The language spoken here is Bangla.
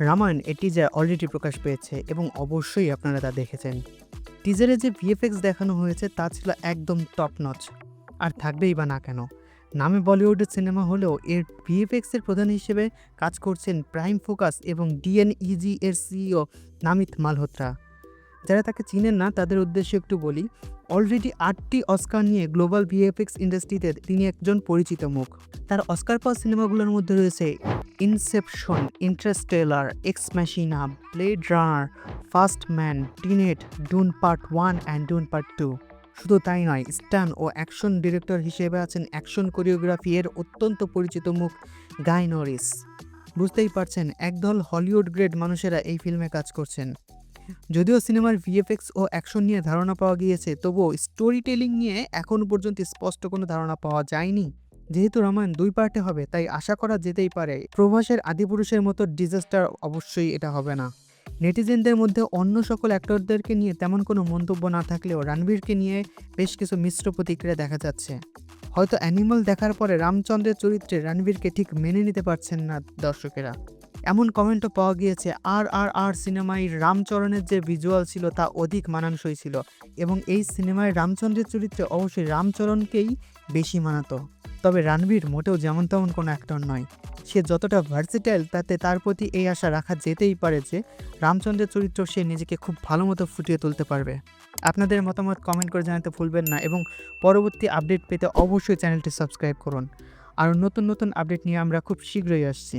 রামায়ণ এই টিজার অলরেডি প্রকাশ পেয়েছে এবং অবশ্যই আপনারা তা দেখেছেন। টিজারে যে ভিএফএক্স দেখানো হয়েছে তা ছিল একদম টপ নচ আর থাকবেই বা না কেন, নামে বলিউডের সিনেমা হলেও এর ভিএফএক্সের প্রধান হিসেবে কাজ করছেন প্রাইম ফোকাস এবং ডিএনইজি এর সিইও নামিত মালহোত্রা। যারা তাকে চিনেন না, তাদের উদ্দেশ্যে একটু বলি অলরেডি আটটি অস্কার নিয়ে গ্লোবাল ভিএফএক্স ইন্ডাস্ট্রিতে তিনি একজন পরিচিত মুখ। তার অস্কার পাওয়া সিনেমাগুলোর মধ্যে রয়েছে Inception Interstellar Ex Machina Blade Runner First Man Tenet Dune Part One and Dune Part Two শুধু তাই নয়, স্টান ও অ্যাকশন ডিরেক্টর হিসেবে আছেন অ্যাকশন কোরিওগ্রাফি এর অত্যন্ত পরিচিত মুখ গাই নরিস। বুঝতেই পারছেন, একদল হলিউড গ্রেড মানুষেরা এই ফিল্মে কাজ করছেন। যদিও সিনেমার ভিএফএক্স ও অ্যাকশন নিয়ে ধারণা পাওয়া গিয়েছে, তবুও স্টোরি টেলিং নিয়ে এখনও পর্যন্ত স্পষ্ট কোনো ধারণা পাওয়া যায়নি। যেহেতু রামায়ণ দুই পার্টে হবে, তাই আশা করা যেতেই পারে, প্রভাসের আদিপুরুষের মতো ডিজাস্টার অবশ্যই এটা হবে না। নেটিজেনদের মধ্যে অন্য সকল অ্যাক্টরদেরকে নিয়ে তেমন কোনো মন্তব্য না থাকলেও রণবীরকে নিয়ে বেশ কিছু মিশ্র প্রতিক্রিয়া দেখা যাচ্ছে। হয়তো অ্যানিমাল দেখার পরে রামচন্দ্রের চরিত্রে রণবীরকে ঠিক মেনে নিতে পারছেন না দর্শকেরা। এমন কমেন্টও পাওয়া গিয়েছে, আর আর আর সিনেমায় রামচরণের যে ভিজুয়াল ছিল তা অধিক মানানসই ছিল এবং এই সিনেমায় রামচন্দ্রের চরিত্রে অবশ্যই রামচরণকেই বেশি মানাতো। তবে রানবীর মোটেও যেমন তেমন কোনো অ্যাক্টর নয়। সে যতটা ভার্সিটাইল তাতে তার প্রতি এই আশা রাখা যেতেই পারে যে, রামচন্দ্রের চরিত্র সে নিজেকে খুব ভালো মতো ফুটিয়ে তুলতে পারবে। আপনাদের মতামত কমেন্ট করে জানাতে ভুলবেন না এবং পরবর্তী আপডেট পেতে অবশ্যই চ্যানেলটি সাবস্ক্রাইব করুন। আর নতুন নতুন আপডেট নিয়ে আমরা খুব শীঘ্রই আসছি।